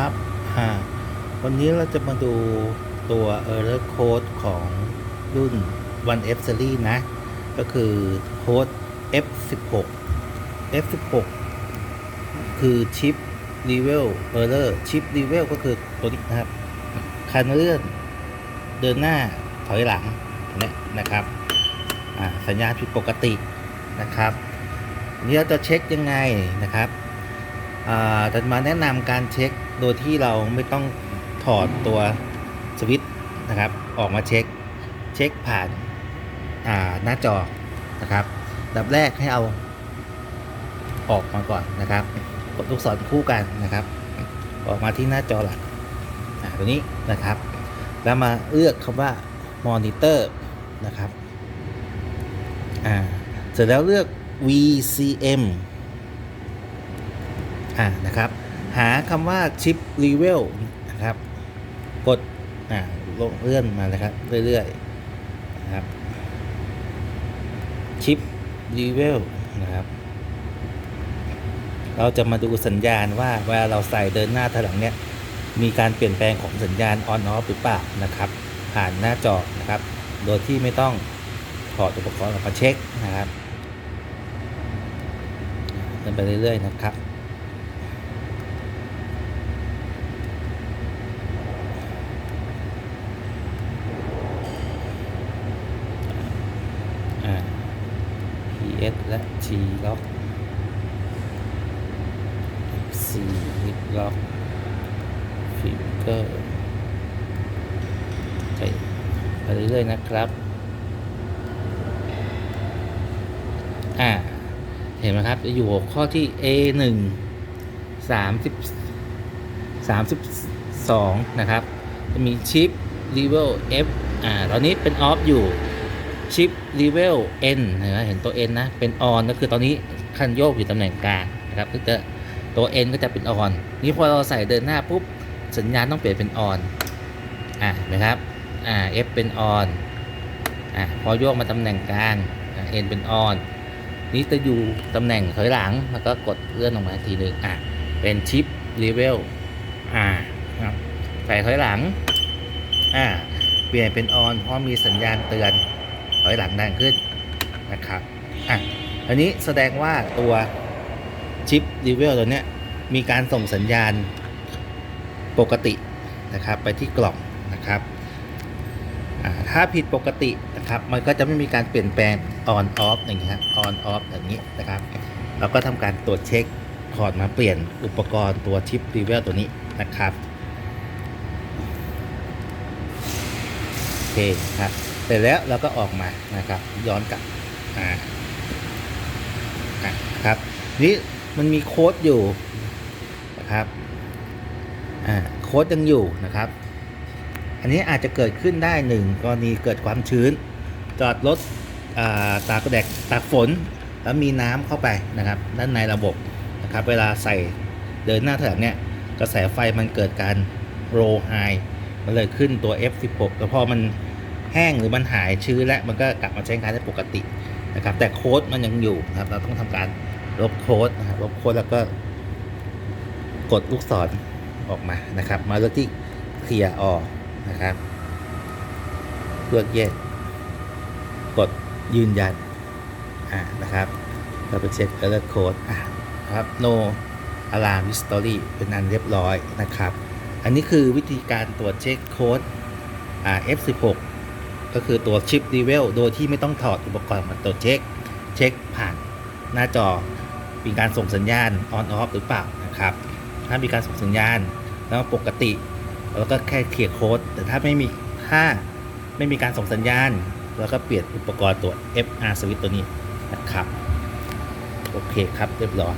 ครับอ่าวันนี้เราจะมาดูตัว Error Code ของรุ่น 1F Series นะ ก็คือโค้ด F16 F16 คือ Chip Level Error Chip Level ก็คือตัวนี้นะครับคันเลื่อนเดินหน้าถอยหลังเนี่ยนะครับสัญญาณผิดปกตินะครับนนี้เราจะเช็คยังไงนะครับ อ่าจะมาแนะนำการเช็คโดยที่เราไม่ต้องถอดตัวสวิตช์นะครับ ออกมาเช็ค เช็คผ่านาหน้าจอนะครับดับแรกให้เอาออกมาก่อนนะครับ กดลูกศรคู่กันนะครับ ออกมาที่หน้าจอหลักตัวนี้นะครับ แล้วมาเลือกคำว่า monitor นะครับ อ่า เสร็จแล้วเลือก VCM อ่านะครับ หาคำว่า chip level นะครับ กดอ่าลงเลื่อนมานะครับ เรื่อยๆนะครับ chip level นะครับ เราจะมาดูสัญญาณว่าเวลาเราใส่เดินหน้าถอยหลังเนี่ยมีการเปลี่ยนแปลงของสัญญาณ on off หรือเปล่านะครับ ผ่านหน้าจอนะครับ โดยที่ไม่ต้องถอดอุปกรณ์ออกมาเช็คนะครับเดินไปเรื่อยๆนะครับ อ่า PS และ T ล็อก C ลิกล็อกฟิกเกอร์ไปไปเรื่อยๆนะครับ อ่า เห็นไหมครับ จะอยู่หัวข้อที่ A 1 30 32 นะครับ จะมีชิป level F อ่า ตอนนี้เป็น off อยู่ ชิป level N เห็นไหมเห็นตัว N นะ เป็น on ก็คือตอนนี้คันโยกอยู่ตำแหน่งกลางนะครับก็จะตัว N ก็จะเป็น on นี่พอเราใส่เดินหน้าปุ๊บ สัญญาณต้องเปลี่ยนเป็น on อ่านะครับอ่า F เป็น on อ่าพอโยกมาตำแหน่งกลางอ่า N เป็น on นี่จะอยู่ตำแหน่งถอยหลังแล้วก็กดเลื่อนออกมาทีหนึ่งอะเป็นชิป level อ่าครับใส่ถอยหลังอ่าเปลี่ยนเป็น on เพราะมีสัญญาณเตือน ถอยหลังดังขึ้นนะครับอะอันนี้แสดงว่าตัวชิปรีเวลตัวเนี้ยมีการส่งสัญญาณปกตินะครับไปที่กล่องนะครับถ้าผิดปกตินะครับมันก็จะไม่มีการเปลี่ยนแปลง on off อย่างเงี้ย on off อย่างนี้นะครับเราก็ทำการตรวจเช็คถอดมาเปลี่ยนอุปกรณ์ตัวชิปรีเวลตัวนี้นะครับ โอเคครับ สร็จแล้วเราก็ออกมานะครับ ย้อนกลับอ่าครับนี่มันมีโค้ดอยู่นะครับอ่าโค้ดยังอยู่นะครับ อันนี้อาจจะเกิดขึ้นได้หนึ่งกรณีเกิดความชื้น จอดรถอ่าตากแดดตากฝน แล้วมีน้ำเข้าไปนะครับ ด้านในระบบนะครับ เวลาใส่เดินหน้าถอยหลังเนี่ยกระแสไฟมันเกิดการโรไฮมันเลยขึ้นตัว F16 แล้วพอมัน แห้งหรือมันหายชื้นแล้วมันก็กลับมาใช้งานได้ปกตินะครับ แต่โค้ดมันยังอยู่นะครับ เราต้องทำการลบโค้ดนะครับลบโค้ดแล้วก็กดลูกศรออกมานะครับ มาเลือกที่เคลียร์ออกนะครับเลือกแยกกดยืนยันอ่านะครับเราไปเช็ค error code อ่าครับ no alarm history เป็นอันเรียบร้อยนะครับ อันนี้คือวิธีการตรวจเช็คโค้ดอ่า F16 ก็คือตัวชิป level โดยที่ไม่ต้องถอดอุปกรณ์มาตรวจเช็ค เช็คผ่านหน้าจอมีการส่งสัญญาณ on off หรือเปล่านะครับ ถ้ามีการส่งสัญญาณแล้วปกติเราก็แค่เคลียร์โค้ดแต่ถ้าไม่มีถ้าไม่มีการส่งสัญญาณเราก็เปลี่ยนอุปกรณ์ตัว FR switch ตัวนี้นะครับ โอเคครับเรียบร้อย